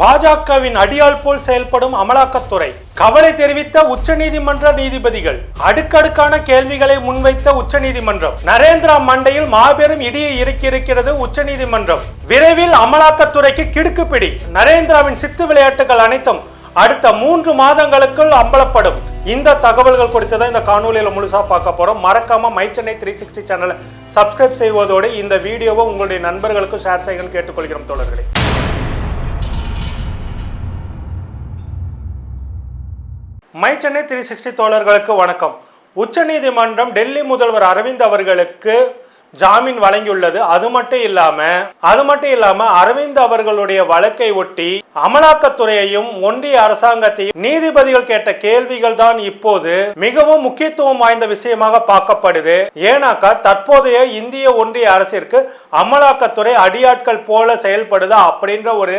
பாஜகவின் அடியாள் போல் செயல்படும் அமலாக்கத்துறை கவலை தெரிவித்த உச்சநீதிமன்ற நீதிபதிகள் அடுக்கடுக்கான கேள்விகளை முன்வைத்த உச்சநீதிமன்றம். நரேந்திரா மண்டையில் மாபெரும் இடியை இறக்கியிருக்கிறது உச்சநீதிமன்றம். விரைவில் அமலாக்கத்துறைக்கு கிடுக்குப்பிடி நரேந்திராவின் சித்து விளையாட்டுகள் அனைத்தும் அடுத்த மூன்று மாதங்களுக்குள் அம்பலப்படும். இந்த தகவல்கள் குறித்து தான் இந்த காணொலியில் முழுசாக பார்க்க போகிறோம் மறக்காம மை சென்னை த்ரீ சிக்ஸ்டி சேனலை சப்ஸ்கிரைப் செய்வதோடு இந்த வீடியோவை உங்களுடைய நண்பர்களுக்கும் ஷேர் செய்யணும்னு கேட்டுக்கொள்கிறோம் தோழர்களே. மை சென்னை த்ரீ சிக்ஸ்டி தோழர்களுக்கு வணக்கம். உச்சநீதிமன்றம் டெல்லி முதல்வர் அரவிந்த் அவர்களுக்கு ஜாமீன் வழங்கியுள்ளது. அது மட்டும் இல்லாம அது மட்டும் இல்லாம அரவிந்த் அவர்களுடைய வழக்கை ஒட்டி அமலாக்கத்துறையையும் ஒன்றிய அரசாங்கத்தையும் நீதிபதிகள் கேட்ட கேள்விகள் தான் இப்போது மிகவும் முக்கியத்துவம் வாய்ந்த விஷயமாக பார்க்கப்படுது. ஏன்னாக்கா தற்போதைய இந்திய ஒன்றிய அரசிற்கு அமலாக்கத்துறை அடியாட்கள் போல செயல்படுதா அப்படின்ற ஒரு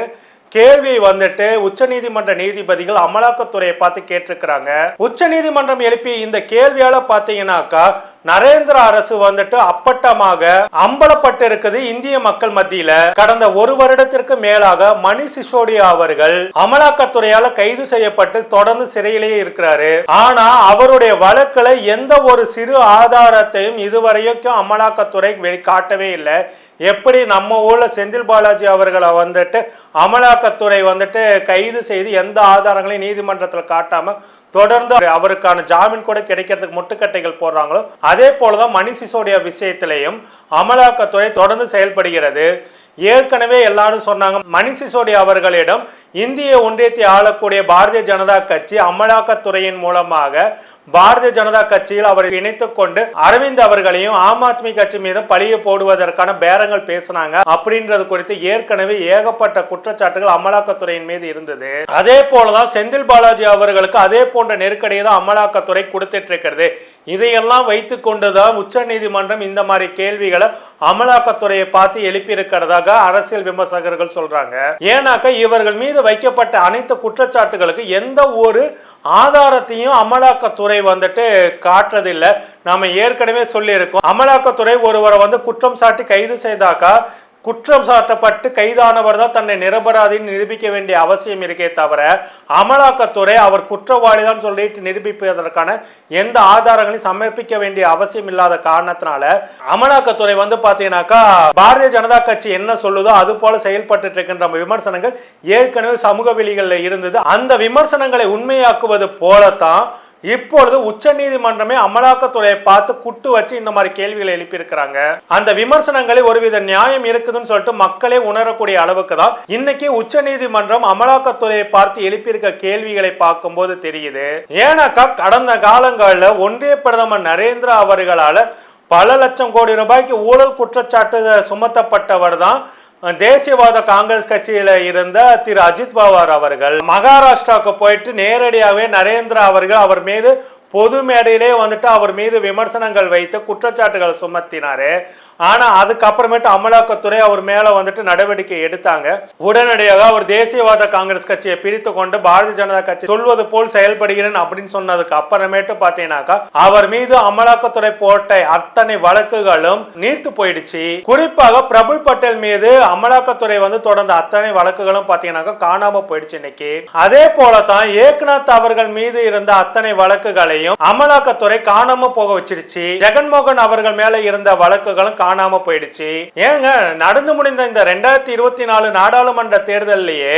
கேள்வி வந்துட்டு உச்சநீதிமன்ற நீதிபதிகள் அமலாக்கத்துறையை பார்த்து கேட்டிருக்கிறாங்க. உச்சநீதிமன்றம் எழுப்பிய இந்த கேள்வியால பாத்தீங்கன்னாக்கா நரேந்திர அரசு வந்துட்டு அப்பட்டமாக அம்பலப்பட்டு இருக்குது இந்திய மக்கள் மத்தியில. கடந்த ஒரு வருடத்திற்கு மேலாக மணி சிசோடியா அவர்கள் அமலாக்கத்துறையால கைது செய்யப்பட்டு தொடர்ந்து சிறையிலேயே இருக்கிறாரு. ஆனா அவருடைய வழக்குல எந்த ஒரு சிறு ஆதாரத்தையும் இதுவரைக்கும் அமலாக்கத்துறை வெளி- காட்டவே இல்லை. எப்படி நம்ம ஊர்ல செந்தில் பாலாஜி அவர்களை வந்துட்டு அமலாக்கத்துறை வந்துட்டு கைது செய்து எந்த ஆதாரங்களையும் நீதிமன்றத்தில் காட்டாம தொடர்ந்து அவருக்கான ஜாமீன் கூட கிடைக்கிறதுக்கு முட்டுக்கட்டைகள் போடுறாங்களோ அதே போலதான் மணி சிசோடியா விஷயத்திலையும் அமலாக்கத்துறை தொடர்ந்து செயல்படுகிறது. ஏற்கனவே எல்லாரும் சொன்னாங்க மணி சிசோடியா அவர்களிடம் இந்திய ஒன்றியத்தை ஆளக்கூடிய பாரதிய ஜனதா கட்சி அமலாக்கத்துறையின் மூலமாக பாரதிய ஜனதா கட்சியில் அவர் இணைத்து கொண்டு அரவிந்த் அவர்களையும் ஆம் ஆத்மி கட்சி மீது பழிய போடுவதற்கான பேரங்கள் பேசினாங்க. அப்படின்றது குறித்து ஏற்கனவே ஏகப்பட்ட குற்றச்சாட்டுகள் அமலாக்கத்துறையின் மீது இருந்தது. அதே போலதான் செந்தில் பாலாஜி அவர்களுக்கு அதே போன்ற நெருக்கடியை தான் அமலாக்கத்துறை கொடுத்துட்டு இருக்கிறது இதையெல்லாம் வைத்துக் கொண்டுதான் உச்ச நீதிமன்றம் இந்த மாதிரி கேள்விகளை அமலாக்கத்துறையை பார்த்து எழுப்பியிருக்கிறதா? இருக்கிறதாக அரசியல் விமர்சகர்கள் சொல்றாங்க. ஏன்னாக்கா இவர்கள் மீது வைக்கப்பட்ட அனைத்து குற்றச்சாட்டுகளுக்கு எந்த ஒரு ஆதாரத்தையும் அமலாக்கத்துறை வந்துட்டு காட்டுறதில்லை. நாம ஏற்கனவே சொல்லியிருக்கோம். அமலாக்கத்துறை ஒருவரை வந்து குற்றம் சாட்டி கைது செய்தாக்கா குற்றம் சாட்டப்பட்டு கைதானவர் தான் தன்னை நிரபராதின்னு நிரூபிக்க வேண்டிய அவசியம் இருக்கே தவிர அமலாக்கத்துறை அவர் குற்றவாளி தான் சொல்லிட்டு நிரூபிப்பதற்கான எந்த ஆதாரங்களையும் சமர்ப்பிக்க வேண்டிய அவசியம் இல்லாத காரணத்தினால அமலாக்கத்துறை வந்து பார்த்தீங்கன்னாக்கா பாரதிய ஜனதா கட்சி என்ன சொல்லுதோ அது போல செயல்பட்டு இருக்கின்ற விமர்சனங்கள் ஏற்கனவே சமூக வெளிகளில் இருந்தது. அந்த விமர்சனங்களை உண்மையாக்குவது போலத்தான் இப்பொழுது உச்ச நீதிமன்றமே அமலாக்கத்துறையை பார்த்து குட்டு வச்சு இந்த மாதிரி கேள்விகளை எழுப்பியிருக்கிறாங்க. அந்த விமர்சனங்களில் ஒருவித நியாயம் இருக்குதுன்னு சொல்லிட்டு மக்களே உணரக்கூடிய அளவுக்கு தான் இன்னைக்கு உச்சநீதிமன்றம் அமலாக்கத்துறையை பார்த்து எழுப்பியிருக்க கேள்விகளை பார்க்கும்போது தெரியுது. ஏன்னாக்கா கடந்த காலங்களில் ஒன்றிய பிரதமர் நரேந்திரா அவர்களால பல லட்சம் கோடி ரூபாய்க்கு ஊழல் குற்றச்சாட்டு சுமத்தப்பட்டவர் தான் தேசியவாத காங்கிரஸ் கட்சியில இருந்த திரு அஜித் பவார் அவர்கள் மகாராஷ்டிராவுக்கு போயிட்டு நேரடியாகவே நரேந்திரா அவர்கள் அவர் மீது பொது மேடையிலே வந்துட்டு அவர் மீது விமர்சனங்கள் வைத்து குற்றச்சாட்டுகள் சுமத்தினாரு. ஆனால் அதுக்கப்புறமேட்டு அமலாக்கத்துறை அவர் மேலே வந்துட்டு நடவடிக்கை எடுத்தாங்க. உடனடியாக அவர் தேசியவாத காங்கிரஸ் கட்சியை பிரித்து கொண்டு பாரதிய ஜனதா கட்சி சொல்வது போல் செயல்படுகிறேன் அப்படின்னு சொன்னதுக்கு அப்புறமேட்டு பார்த்தீங்கன்னாக்கா அவர் மீது அமலாக்கத்துறை போட்ட அத்தனை வழக்குகளும் நீர்த்து போயிடுச்சு. குறிப்பாக பிரபுல் பட்டேல் மீது அமலாக்கத்துறை வந்து தொடர்ந்த அத்தனை வழக்குகளும் பார்த்தீங்கன்னாக்கா காணாம போயிடுச்சு இன்னைக்கு. அதே போலதான் ஏக்நாத் அவர்கள் மீது இருந்த அத்தனை வழக்குகளை வழக்குகளையும் அமலாக்கத்துறை காணாம போக வச்சிருச்சு ஜெகன்மோகன் அவர்கள் மேல இருந்த வழக்குகளும் காணாம போயிடுச்சு. ஏங்க நடந்து முடிந்த இந்த ரெண்டாயிரத்தி இருபத்தி நாலு நாடாளுமன்ற தேர்தலிலேயே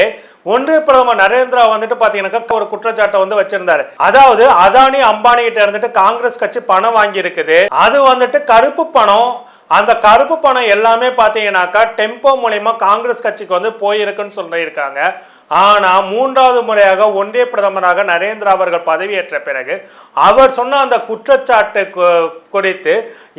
ஒன்றிய பிரதமர் நரேந்திரா வந்துட்டு பாத்தீங்கன்னாக்கா ஒரு குற்றச்சாட்டை வந்து வச்சிருந்தாரு. அதாவது அதானி அம்பானி கிட்ட இருந்துட்டு காங்கிரஸ் கட்சி பணம் வாங்கி இருக்குது அது வந்துட்டு கருப்பு பணம். அந்த கருப்பு பணம் எல்லாமே பார்த்தீங்கன்னாக்கா டெம்போ மூலயமா காங்கிரஸ் கட்சிக்கு வந்து போயிருக்குன்னு சொல்லியிருக்காங்க. ஆனால் மூன்றாவது முறையாக ஒன்றிய பிரதமராக நரேந்திரா அவர்கள் பதவியேற்ற பிறகு அவர் சொன்ன அந்த குற்றச்சாட்டு குறித்து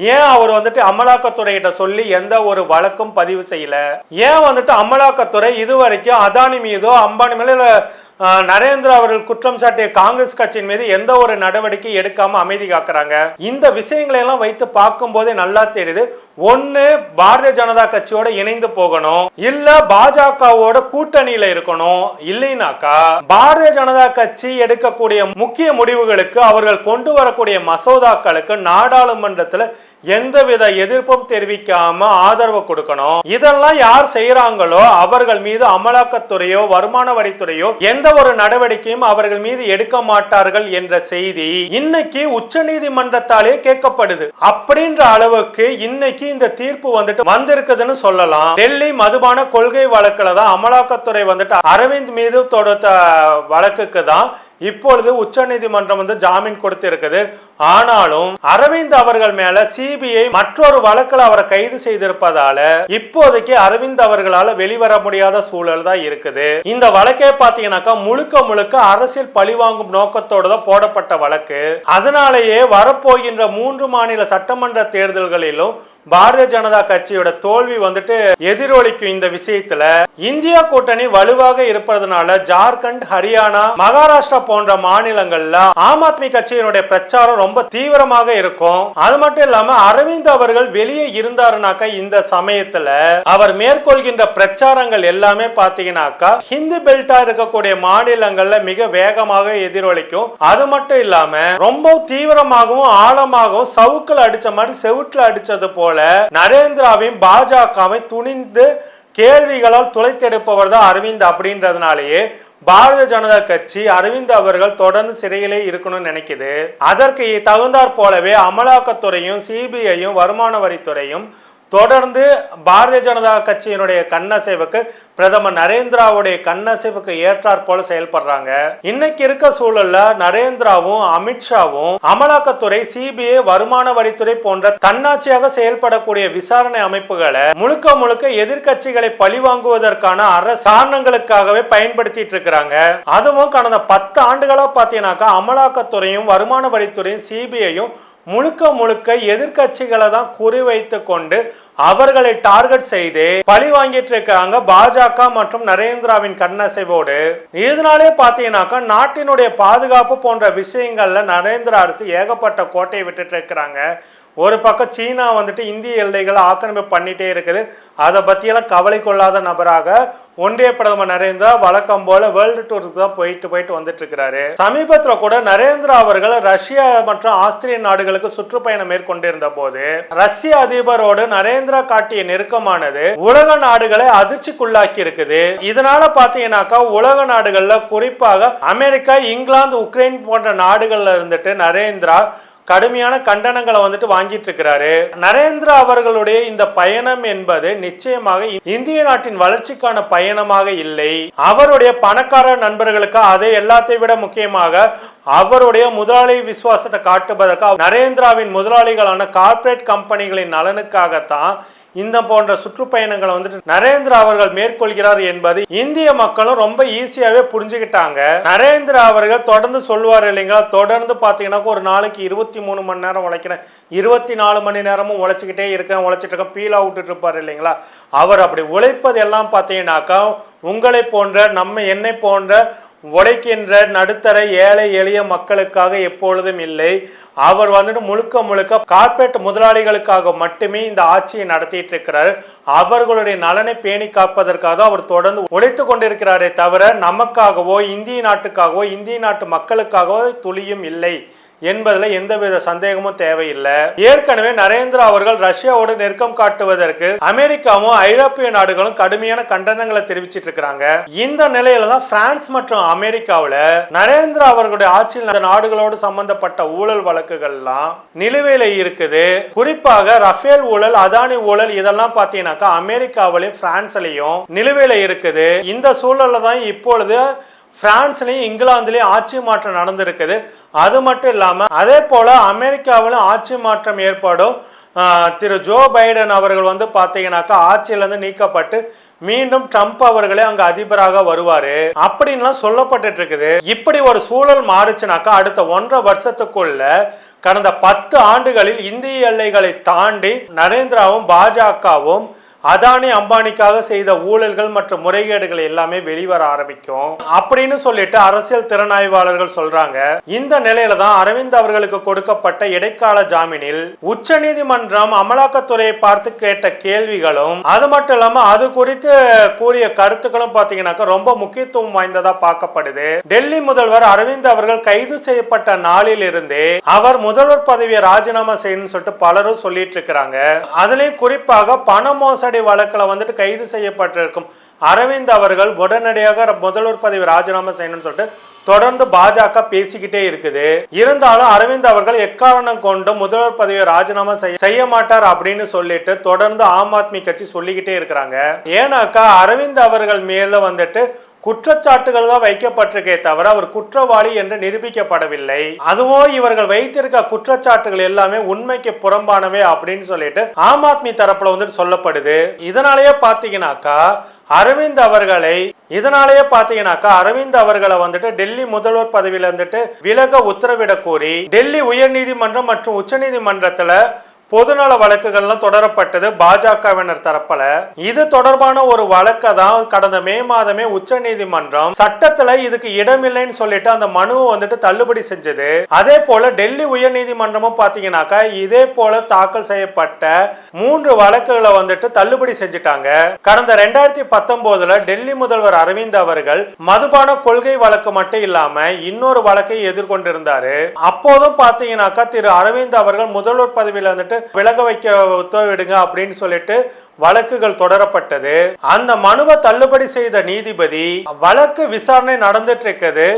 ஏன் அவர் வந்துட்டு அமலாக்கத்துறையிட்ட சொல்லி எந்த ஒரு வழக்கும் பதிவு செய்யல? ஏன் வந்துட்டு அமலாக்கத்துறை இதுவரைக்கும் அதானி மீதோ அம்பானி மேல நரேந்திரா அவர்கள் குற்றம் சாட்டிய காங்கிரஸ் கட்சியின் மீது எந்த ஒரு நடவடிக்கை எடுக்காம அமைதி காக்குறாங்க? இந்த விஷயங்களை எல்லாம் வைத்து பார்க்கும்போதே நல்லா தெரியுது. ஒண்ணு பாரதிய ஜனதா கட்சியோட இணைந்து போகணும். இல்ல பாஜகவோட கூட்டணியில இருக்கணும். இல்லைனாக்கா பாரதிய ஜனதா கட்சி எடுக்கக்கூடிய முக்கிய முடிவுகளுக்கு அவர்கள் கொண்டு வரக்கூடிய மசோதாக்களுக்கு நாடாளுமன்றத்துல எந்தவித எதிர்ப்பும் தெரிவிக்காம ஆதரவு கொடுக்கணும். இதெல்லாம் யார் செய்யறாங்களோ அவர்கள் மீது அமலாக்கத்துறையோ வருமான வரித்துறையோ எந்த ஒரு நடவடிக்கையும் அவர்கள் மீது எடுக்க மாட்டார்கள் என்ற செய்தி இன்னைக்கு உச்ச நீதிமன்றத்தாலே கேட்கப்படுது. அப்படின்ற அளவுக்கு இன்னைக்கு இந்த தீர்ப்பு வந்துட்டு வந்திருக்குதுன்னு சொல்லலாம். டெல்லி மதுபான கொள்கை வழக்குல தான் அமலாக்கத்துறை வந்துட்டு அரவிந்த் மீது தொடுத்த வழக்குக்கு தான் இப்பொழுது உச்சநீதிமன்றம் வந்து ஜாமீன் கொடுத்திருக்குது. ஆனாலும் அரவிந்த் அவர்கள் மேல சிபிஐ மற்றொரு வழக்கில் அவரை கைது செய்திருப்பதால இப்போதைக்கு அரவிந்த் அவர்களால வெளிவர முடியாத சூழல் தான் இருக்குது. இந்த வழக்கே பாத்தீங்கன்னாக்கா முழுக்க முழுக்க அரசியல் பழிவாங்கும் நோக்கத்தோடு தான் போடப்பட்ட வழக்கு. அதனாலேயே வரப்போகின்ற மூன்று மாநில சட்டமன்ற தேர்தல்களிலும் பாரதிய ஜனதா கட்சியோட தோல்வி வந்துட்டு எதிரொலிக்கும் இந்த விஷயத்துல இந்தியா கூட்டணி வலுவாக இருப்பதனால ஜார்க்கண்ட் ஹரியானா மகாராஷ்டிரா போன்ற மாநிலங்கள்ல ஆம் ஆத்மி கட்சியினுடைய பிரச்சாரம் ரொம்ப தீவிரமாக இருக்கும். அது மட்டும் இல்லாம அரவிந்த் அவர்கள் வெளியே இருந்தாருனாக்கா இந்த சமயத்துல அவர் மேற்கொள்கின்ற பிரச்சாரங்கள் எல்லாமே பாத்தீங்கன்னாக்கா ஹிந்தி பெல்ட்டா இருக்கக்கூடிய மாநிலங்கள்ல மிக வேகமாக எதிரொலிக்கும். அது மட்டும் இல்லாம ரொம்ப தீவிரமாகவும் ஆழமாகவும் சவுக்கில் அடிச்ச மாதிரி செவுட்டில் அடிச்சது போல நரேந்திராவையும் பாஜகவை துணிந்து கேள்விகளால் துளைத்தெடுப்பவர் தான் அரவிந்த் அப்படின்றதுனாலேயே பாரதிய ஜனதா கட்சி அரவிந்த் அவர்கள் தொடர்ந்து சிறையிலே இருக்கணும்னு நினைக்குது. அதற்கு தகுந்தாற் போலவே அமலாக்கத்துறையும் சிபிஐயும் வருமான வரித்துறையும் தொடர்ந்து பாரதிய ஜனதா கட்சியினுடைய கண்ணசைவுக்கு பிரதமர் நரேந்திராவுடைய கண்ணசைவுக்கு ஏற்றாற் போல செயல்படுறாங்க. இன்னைக்கு இருக்க சூழல்ல நரேந்திராவும் அமித்ஷாவும் அமலாக்கத்துறை சிபிஐ வருமான வரித்துறை போன்ற தன்னாட்சியாக செயல்படக்கூடிய விசாரணை அமைப்புகளை முழுக்க முழுக்க எதிர்க்கட்சிகளை பழிவாங்குவதற்கான அரசு காரணங்களுக்காகவே பயன்படுத்திட்டு இருக்கிறாங்க. அதுவும் கடந்த பத்து ஆண்டுகளா பாத்தீங்கன்னாக்கா அமலாக்கத்துறையும் வருமான வரித்துறையும் சிபிஐயும் முழுக்க முழுக்க எதிர்க்கட்சிகளை தான் குறிவைத்து கொண்டு அவர்களை டார்கெட் செய்து பழி வாங்கிட்டு இருக்காங்க பாஜக மற்றும் நரேந்திராவின் கண்ணசைவோடு. இதனாலே பார்த்தீங்கன்னாக்கா நாட்டினுடைய பாதுகாப்பு போன்ற விஷயங்கள்ல நரேந்திர அரசு ஏகப்பட்ட கோட்டையை விட்டுட்டு இருக்கிறாங்க. ஒரு பக்கம் சீனா வந்துட்டு இந்திய எல்லைகளை ஆக்கிரமிப்பு பண்ணிட்டே இருக்குது. அதை பற்றியெல்லாம் கவலை கொள்ளாத நபராக ஒன்றிய பிரதமர் நரேந்திரா வழக்கம் போல வேர்ல்டு டூருக்கு தான் போயிட்டு போயிட்டு வந்துட்டு இருக்கிறாரு சமீபத்தில் கூட நரேந்திரா அவர்கள் ரஷ்யா மற்றும் ஆஸ்திரிய நாடுகளுக்கு சுற்றுப்பயணம் மேற்கொண்டிருந்த போது ரஷ்ய அதிபரோடு நரேந்திரா காட்டிய நெருக்கமானது உலக நாடுகளை அதிர்ச்சிக்குள்ளாக்கி இருக்குது. இதனால பாத்தீங்கன்னாக்கா உலக நாடுகள்ல குறிப்பாக அமெரிக்கா இங்கிலாந்து உக்ரைன் போன்ற நாடுகள்ல இருந்துட்டு நரேந்திரா கடுமையான கண்டனங்களை வந்துட்டு வாங்கிட்டு இருக்கிறாரு. நரேந்திரா அவர்களுடைய இந்த பயணம் என்பது நிச்சயமாக இந்திய நாட்டின் வளர்ச்சிக்கான பயணமாக இல்லை. அவருடைய பணக்கார நண்பர்களுக்கு அதை எல்லாத்தை விட முக்கியமாக அவருடைய முதலாளி விசுவாசத்தை காட்டுவதற்கு நரேந்திராவின் முதலாளிகளான கார்ப்பரேட் கம்பெனிகளின் நலனுக்காகத்தான் இந்த போன்ற சுற்றுப்பயணங்களை வந்துட்டு நரேந்திரா அவர்கள் மேற்கொள்கிறார் என்பது இந்திய மக்களும் ரொம்ப ஈஸியாவே புரிஞ்சுக்கிட்டாங்க. நரேந்திரா அவர்கள் தொடர்ந்து சொல்லுவார் இல்லைங்களா? தொடர்ந்து பார்த்தீங்கன்னா ஒரு நாளைக்கு இருபத்தி மூணு மணி நேரம் உழைக்கிறேன். இருபத்தி நாலு மணி நேரமும் உழைச்சிக்கிட்டே இருக்கேன் உழைச்சிட்டு இருக்கேன் பீலா விட்டுட்டு இருப்பார் இல்லைங்களா? அவர் அப்படி உழைப்பது எல்லாம் பார்த்தீங்கன்னாக்கா உங்களை போன்ற நம்ம என்னை போன்ற உழைக்கின்ற நடுத்தர ஏழை எளிய மக்களுக்காக எப்பொழுதும் இல்லை. அவர் வந்துட்டு முழுக்க முழுக்க கார்பரேட் முதலாளிகளுக்காக மட்டுமே இந்த ஆட்சியை நடத்திட்டு இருக்கிறார். அவர்களுடைய நலனை பேணி காப்பதற்காக அவர் தொடர்ந்து உழைத்து கொண்டிருக்கிறாரே தவிர நமக்காகவோ இந்திய நாட்டுக்காகவோ இந்திய நாட்டு மக்களுக்காகவோ துளியும் இல்லை. என்பதில் எந்தவித சந்தேகமும் தேவையில்லை. ஏற்கனவே நரேந்திரா அவர்கள் ரஷ்யாவோடு நெருக்கம் காட்டுவதற்கு அமெரிக்காவும் ஐரோப்பிய நாடுகளும் கடுமையான கண்டனங்களை தெரிவிச்சிட்டு இருக்கிறாங்க. இந்த நிலையில தான் பிரான்ஸ் மற்றும் அமெரிக்காவில் நரேந்திரா அவர்களுடைய ஆட்சியில் அந்த நாடுகளோடு சம்பந்தப்பட்ட ஊழல் வழக்குகள்லாம் நிலுவையில் இருக்குது. குறிப்பாக ரஃபேல் ஊழல் அதானி ஊழல் இதெல்லாம் பார்த்தீங்கன்னாக்கா அமெரிக்காவிலையும் பிரான்ஸ்லையும் நிலுவையில் இருக்குது. இந்த சூழல்ல தான் இப்பொழுது பிரான்ஸ்லையும் இங்கிலாந்துலேயும் ஆட்சி மாற்றம் நடந்திருக்குது. அது மட்டும் இல்லாமல் அதே போல் அமெரிக்காவிலும் ஆட்சி மாற்றம் ஏற்படும். திரு ஜோ பைடன் அவர்கள் வந்து பார்த்தீங்கன்னாக்கா ஆட்சியிலேருந்து நீக்கப்பட்டு மீண்டும் ட்ரம்ப் அவர்களே அங்க அதிபராக வருவாரு. அப்படின்லாம் சொல்லப்பட்டுட்டு இருக்குது இப்படி ஒரு சூழல் மாறுச்சுனாக்கா அடுத்த ஒன்றரை வருஷத்துக்குள்ள கடந்த பத்து ஆண்டுகளில் இந்திய எல்லைகளை தாண்டி நரேந்திராவும் பாஜகவும் அதானி அம்பானிக்காக செய்த ஊழல்கள் மற்றும் முறைகேடுகள் எல்லாமே வெளிவர ஆரம்பிக்கும். அப்படின்னு சொல்லிட்டு அரசியல் திறனாய்வாளர்கள் சொல்றாங்க. இந்த நிலையில தான் அரவிந்த் அவர்களுக்கு கொடுக்கப்பட்ட இடைக்கால ஜாமீனில் உச்ச நீதிமன்றம் அமலாக்கத்துறையை பார்த்து கேட்ட கேள்விகளும் அது மட்டும் இல்லாம அது குறித்து கூறிய கருத்துக்களும் பாத்தீங்கன்னாக்கா ரொம்ப முக்கியத்துவம் வாய்ந்ததா பார்க்கப்படுது. டெல்லி முதல்வர் அரவிந்த் அவர்கள் கைது செய்யப்பட்ட நாளில் இருந்தே அவர் முதல்வர் பதவியை ராஜினாமா செய்யணும்னு சொல்லிட்டு பலரும் சொல்லிட்டு இருக்கிறாங்க. அதுலயும் குறிப்பாக பண மோசடி வழக்குல வந்துட்டு கைது செய்யப்பட்டிருக்கும். அரவிந்த் அவர்கள் உடனடியாக முதல்வர் பதவி ராஜினாமா செய்யணும்னு சொல்லிட்டு தொடர்ந்து பாஜக பேசிக்கிட்டே இருக்குது. இருந்தாலும் அரவிந்த் அவர்கள் எக்காரணம் கொண்டு முதல்வர் பதவியை ராஜினாமா செய்ய செய்ய மாட்டார் அப்படின்னு சொல்லிட்டு தொடர்ந்து ஆம் ஆத்மி கட்சி சொல்லிக்கிட்டே இருக்கிறாங்க. ஏன்னாக்கா அரவிந்த் அவர்கள் மேல வந்துட்டு குற்றச்சாட்டுகள் தான் வைக்கப்பட்டிருக்கே தவிர அவர் குற்றவாளி என்று நிரூபிக்கப்படவில்லை. அதுவோ இவர்கள் வைத்திருக்க குற்றச்சாட்டுகள் எல்லாமே உண்மைக்கு புறம்பானவை அப்படின்னு சொல்லிட்டு ஆம் ஆத்மி தரப்புல வந்துட்டு சொல்லப்படுது. இதனாலேயே பாத்தீங்கன்னாக்கா அரவிந்த் அவர்களை இதனாலேயே பாத்தீங்கன்னாக்கா அரவிந்த் அவர்களை வந்துட்டு டெல்லி முதல்வர் பதவியில இருந்துட்டு விலக உத்தரவிட கோரி டெல்லி உயர்நீதிமன்றம் மற்றும் உச்சநீதிமன்றத்துல பொதுநல வழக்குகள்லாம் தொடரப்பட்டது பாஜகவினர் தரப்பில். இது தொடர்பான ஒரு வழக்கை தான் கடந்த மே மாதமே உச்ச நீதிமன்றம் சட்டத்துல இதுக்கு இடமில்லைன்னு சொல்லிட்டு அந்த மனுவை வந்துட்டு தள்ளுபடி செஞ்சது. அதே போல டெல்லி உயர் நீதிமன்றமும் பாத்தீங்கன்னாக்கா இதே போல தாக்கல் செய்யப்பட்ட மூன்று வழக்குகளை வந்துட்டு தள்ளுபடி செஞ்சுட்டாங்க. கடந்த ரெண்டாயிரத்தி பத்தொன்பதுல டெல்லி முதல்வர் அரவிந்த் அவர்கள் மதுபான கொள்கை வழக்கு மட்டும் இல்லாம இன்னொரு வழக்கை எதிர்கொண்டிருந்தாரு. அப்போதும் பாத்தீங்கன்னாக்கா திரு அரவிந்த் அவர்கள் முதல்வர் பதவியில் வந்துட்டு விலக வைக்க உத்தரவிடுங்க அப்படின்னு சொல்லிட்டு வழக்குகள் தொடரப்பட்டது. அந்த மனுவை தள்ளுபடி செய்த நீதிபதி வழக்கு விசாரணை நடந்துட்டு இருக்குது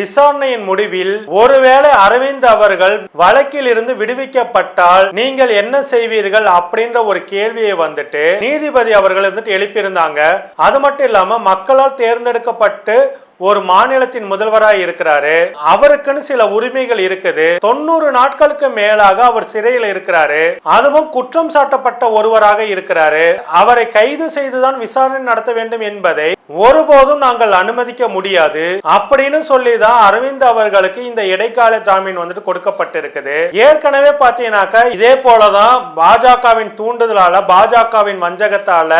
விசாரணையின் முடிவில் ஒருவேளை அரவிந்த் அவர்கள் வழக்கில் இருந்து விடுவிக்கப்பட்டால் நீங்கள் என்ன செய்வீர்கள் அப்படின்ற ஒரு கேள்வியை வந்துட்டு நீதிபதி அவர்கள் வந்துட்டு எழுப்பியிருந்தாங்க. அது மட்டும் இல்லாம மக்களால் தேர்ந்தெடுக்கப்பட்டு ஒரு மாநிலத்தின் முதல்வராய் இருக்கிறாரு. அவருக்குன்னு சில உரிமைகள் இருக்குது. தொண்ணூறு நாட்களுக்கு மேலாக அவர் சிறையில் இருக்கிறாரு. அதுவும் குற்றம் சாட்டப்பட்ட ஒருவராக இருக்கிறாரு. அவரை கைது செய்துதான் விசாரணை நடத்த வேண்டும் என்பதை ஒருபோதும் நாங்கள் அனுமதிக்க முடியாது. அப்படின்னு சொல்லி தான் அரவிந்த் அவர்களுக்கு இந்த இடைக்கால ஜாமீன் வந்துட்டு கொடுக்கப்பட்டிருக்குது. ஏற்கனவே பார்த்தீங்கன்னாக்கா இதே போலதான் பாஜகவின் தூண்டுதலால பாஜகவின் வஞ்சகத்தால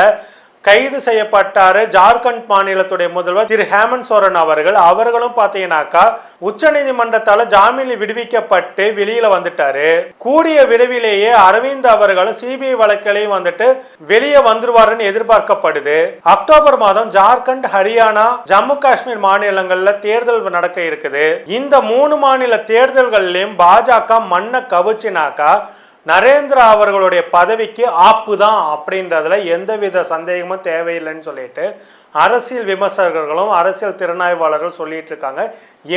கைது செய்யப்பட்டாரு ஜார்க்கண்ட் மாநிலத்துடைய முதல்வர் திரு ஹேமந்த் சோரன் அவர்கள். அவர்களும் பாத்தீங்கன்னாக்கா உச்ச நீதிமன்றத்தால ஜாமீனில் விடுவிக்கப்பட்டு வெளியில வந்துட்டாரு. கூடிய விரைவிலேயே அரவிந்த் அவர்களும் சிபிஐ வழக்கிலையும் வந்துட்டு வெளியே வந்துருவாருன்னு எதிர்பார்க்கப்படுது. அக்டோபர் மாதம் ஜார்க்கண்ட் ஹரியானா ஜம்மு காஷ்மீர் மாநிலங்கள்ல தேர்தல் நடக்க இருக்குது. இந்த மூணு மாநில தேர்தல்கள்லயும் பாஜக மண்ணை கவிச்சினாக்கா நரேந்திரா அவர்களுடைய பதவிக்கு ஆப்பு தான் அப்படின்றதுல எந்தவித சந்தேகமும் தேவையில்லைன்னு சொல்லிட்டு அரசியல் விமர்சகர்களும் அரசியல் திறனாய்வாளர்கள் சொல்லிட்டு இருக்காங்க.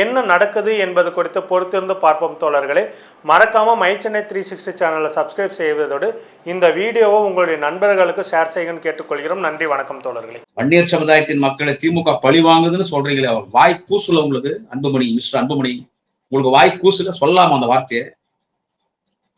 என்ன நடக்குது என்பது குறித்து பொறுத்திருந்து பார்ப்போம் தோழர்களே. மறக்காமல் மைச்சென்னை த்ரீ சிக்ஸ்டி சேனலை சப்ஸ்கிரைப் செய்வதோடு இந்த வீடியோவை உங்களுடைய நண்பர்களுக்கு ஷேர் செய்யுங்கன்னு கேட்டுக்கொள்கிறோம். நன்றி வணக்கம் தோழர்களே. வன்னியர் சமுதாயத்தின் மக்களை திமுக பழி வாங்குதுன்னு சொல்றீங்களே வாய் கூசுல உங்களுக்கு அன்புமணி மிஸ்டர் அன்புமணி. உங்களுக்கு வாய் கூசுல சொல்லாம அந்த வார்த்தையை.